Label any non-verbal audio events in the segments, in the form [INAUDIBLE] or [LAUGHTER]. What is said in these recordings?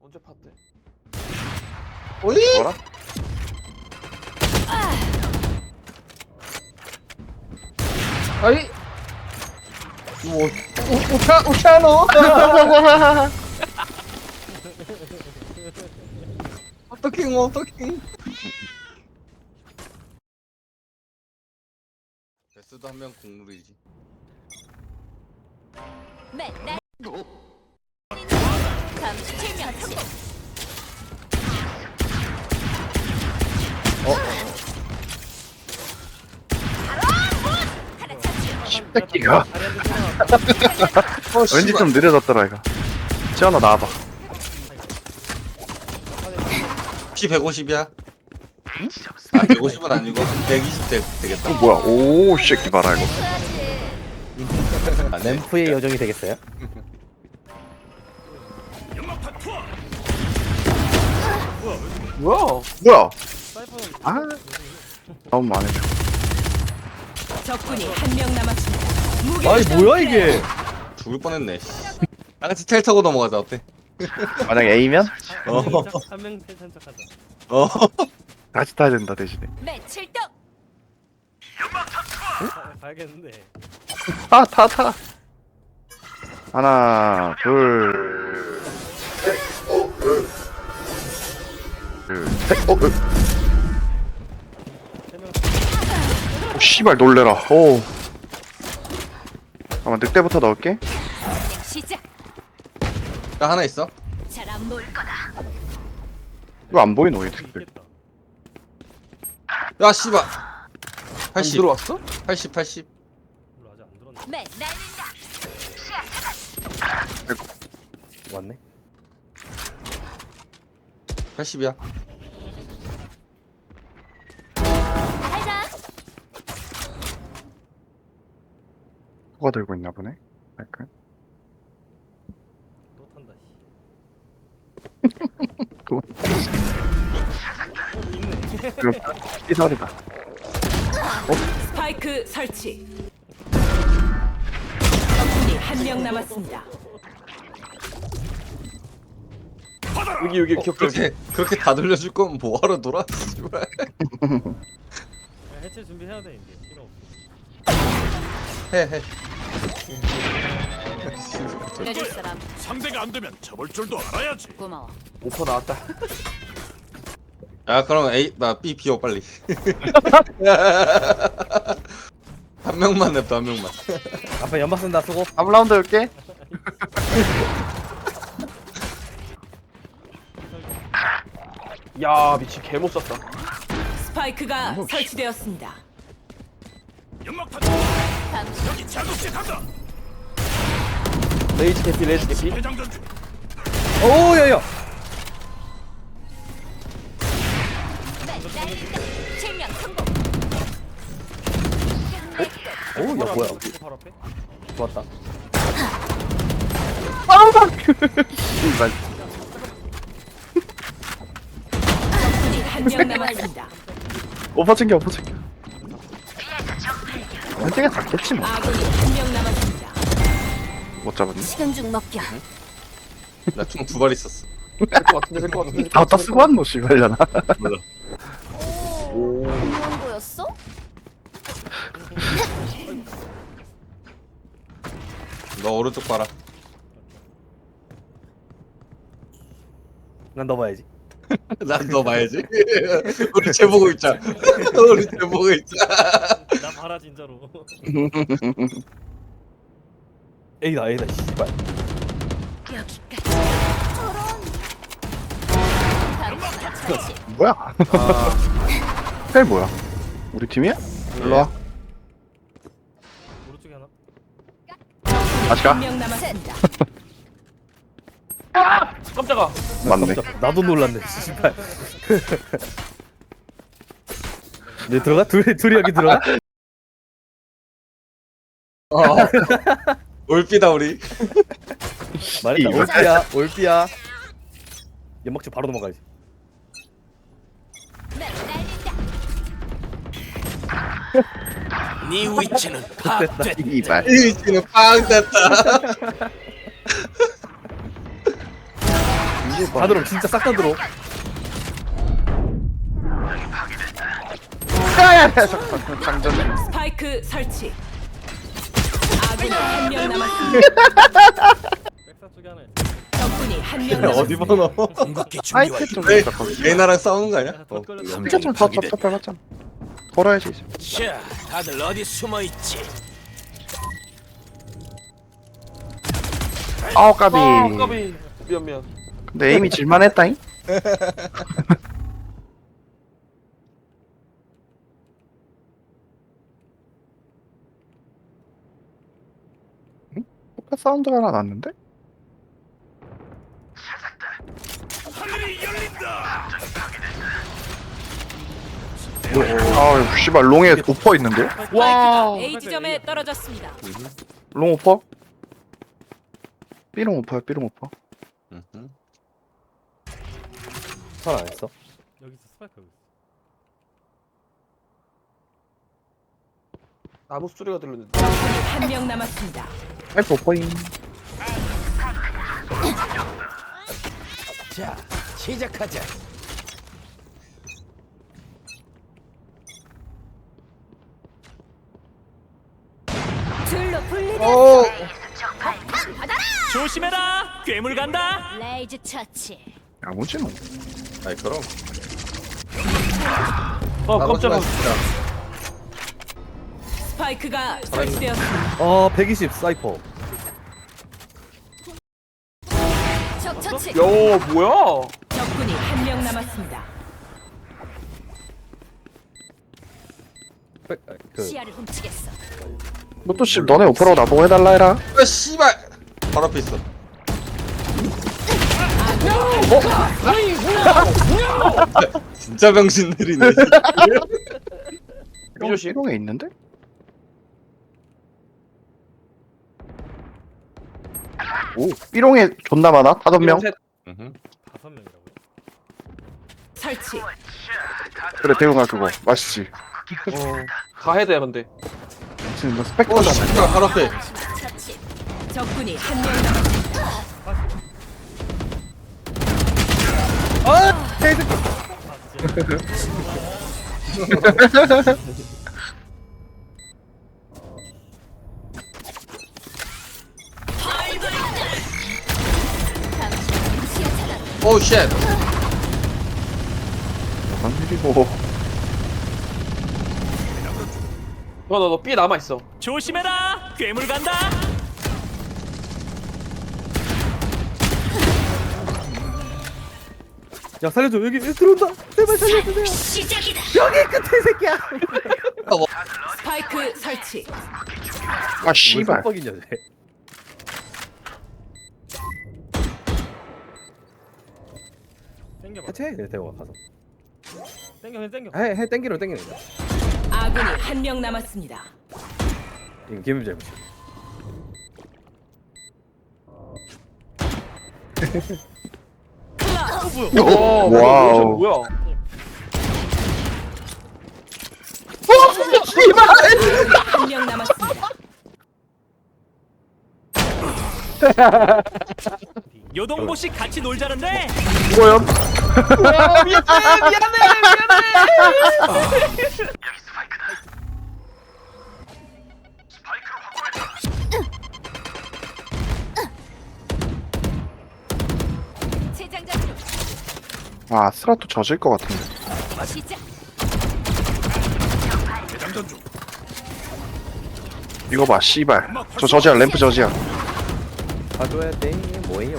언제 팠대? 오이? 뭐라? 아이 뭐 오, 오차 오차노 어떻게 뭐 어떻게 베스도 한명 국룰이지. 맨날 잠시 실명 성공 하나 차치 새끼가 어, 왠지. 좀 느려졌더라 이거 지원아 나와봐 피 150이야? 아 150은 아니고 120 되, 되겠다. 어 뭐야 오 새끼 봐라 이거 아, 네. 램프의 요정이 되겠어요? [LAUGHS] 뭐야? 뭐야 아 너무 안 해줘 적군이 한 명 남았습니다 아니 뭐야 이게 죽을 뻔했네. 씨. 다 같이 텔 타고 넘어가자 어때? 만약에 A면 어. 한명 텐션 척하자. 어. 다시 타야 된다 대신에 맨 칠동 봐야겠는데. 타 타 타 하나 둘 어, 어. 오 씨발 놀래라 오 잠깐만 늑대부터 넣을게 그냥 시작 나 하나 있어. 잘안 보일 거다 이거 안 보이노 이 늑대 있겠다. 야 씨발. 안80 들어왔어? 80 80. 별로 아직 안 들었네. 맨 날린다 왔네 80이야. 알자 누가 들고 있나 보네 약간 또 탄다. 씨. [LAUGHS] 그럼 삐살이다 스파이크 설치 적군이 한 명 남았습니다 여기 여기 기억자. 그렇게 그렇게 다 돌려줄 거면 뭐하러 놀아? [LAUGHS] 씨발. 그냥 해체 준비해야 돼 이제. 필요 없어. 해 해. 내줄 사람 상대가 안 되면 접을 줄도 알아야지. 고마워 오퍼 나왔다. 야 그럼 A 나 B 비워 빨리. [LAUGHS] 한 명만 냅둬 한 명만. 앞에 연막 쓴다 수고 3라운드 올게 [LAUGHS] 야 미친 개못 쐈다. 스파이크가 설치되었습니다 연막탄 여기 자극제 간다. 레이지 개피 레이지 개피. 회장전 중. 오 야야 맨 날린다 실명 성공 오야 뭐야. 좋았다 [LAUGHS] 씨발 적군이 한명 남았습니다 오퍼 챙겨 오퍼 챙겨 현재가 잡겠지 뭐. 아군이 한명 남았습니다 못 잡았네 시간 중 먹겨 나총 두 발 있었어. 될것 같은데 될것 같은데. 다 왔다 쓰고 왔노 씨발려나 몰라. 오 거였어? 너 오른쪽 봐라. 난 넘어야지 [LAUGHS] 난 너 봐야지. [LAUGHS] 우리 쟤 보고 있자. [LAUGHS] 우리 쟤 보고 있자. 나 봐라 진짜로. A다 A다 씨발 여기까지 처치 뭐야 헬 뭐야 우리 팀이야? 일로 와 오른쪽에 하나. 다시 가 남았습니다 깜짝아. 맞네 나도 놀랐네 씨발 내 들어가? 둘이 둘이 여기 들어가? 올피다 우리. 말했다 이거. 올피야 올피야 연막주 바로 넘어가야지 네 위치는 됐다 이발 이 위치는 빵 됐다. [LAUGHS] 다 들어 진짜 싹 다 들어 야야야 잠깐 장전 스파이크 설치. 아군이 한 명 남았습니다. 백사 쪽에 하나 있어. 적군이 한명 어디 남았습니다. 좀. 있다 거기 레이나랑 싸우는 거 아니야? 걸렸다. 피자 좀더더 밟았잖아 걸어야지 이제 자, 다들 어디 숨어 있지? 아우 까비 아 까비 미안 미안 근데 에임이 질만했다잉 [LAUGHS] 응? 사운드가 하나 났는데? 아 씨발 롱에 오퍼 있는데? 스파이크가 A 지점에 떨어졌습니다. 롱 오퍼? 삐롱 오퍼야 삐롱 오퍼 음흠. 잘안 했어 여기 있어 스파이크 여기 있어. 나무 소리가 들렸는데 한 명 남았습니다. 파이프 오퍼임 자, 시작하자. 오 조심해라. 괴물 간다. 레이즈 처치. 야무지노 아이 그럼. 어 깜짝아 스파이크가 설치되었습니다. 어 120 사이퍼 적 처치. 야 뭐야 적군이 한 명 남았습니다. 백- 아, 그 시야를 훔치겠어. 너또 씨 너네 오퍼라고 나보고 해달라 해라 아 씨발. 바로 앞에 있어. 진짜 병신들이네. [LAUGHS] 미조씨 삐롱에 있는데? 오 삐롱에 존나 많아? 다섯 명? 셋. 음흠. 다섯 명이라고요? 설치. 그래 대웅아 그거 맛있지 다 헤드야 근데 지금 너어 스펙터잖아 씨발 바로 앞에. 처치. 적군이 한 명 남았습니다. 시야 차단. 오 쉣. 뭔 일이고 너너너 B 남아 있어 조심해라. 괴물 간다. 야 살려줘 여기 여기 들어온다 제발 살려주세요 시작이다. 스파이크 설치. 아 씨발 뻑이냐 쟤 땡겨봐. 해체 해 대호가 가서 땡겨 그냥 땡겨. 해해 땡기로 땡기로 아군이 한 명 남았습니다. 이거 기분 잘못 [LAUGHS] 클럽. 와 와우. 뭐야 한명 남았습니다. 요동보 씨 같이 놀자는데. 뭐야? 와 미안해 미안해 미안해 [LAUGHS] 아 스라토 젖을 것 같은데. 이거 봐 씨발 저 저지야 램프 저지야 가줘야 돼 뭐예요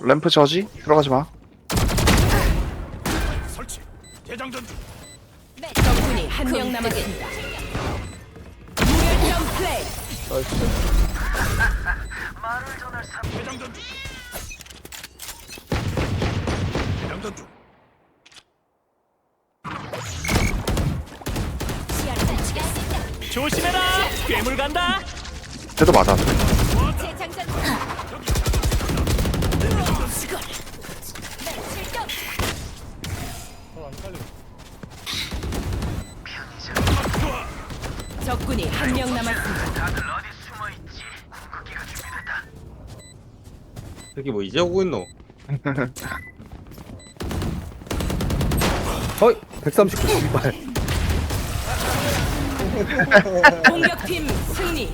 램프 저지? 들어가지 마 설치. 대장전 중. 적군이 한 명 남았습니다. 무결점 플레이. 대장전 중. 훔치겠어. 조심해라. 괴물 간다. 쟤도 맞아 재장전. 적군이 한 명 남았습니다. 여기 뭐 이제 오고 있노? [LAUGHS] 어이 139 씨발 공격팀 승리.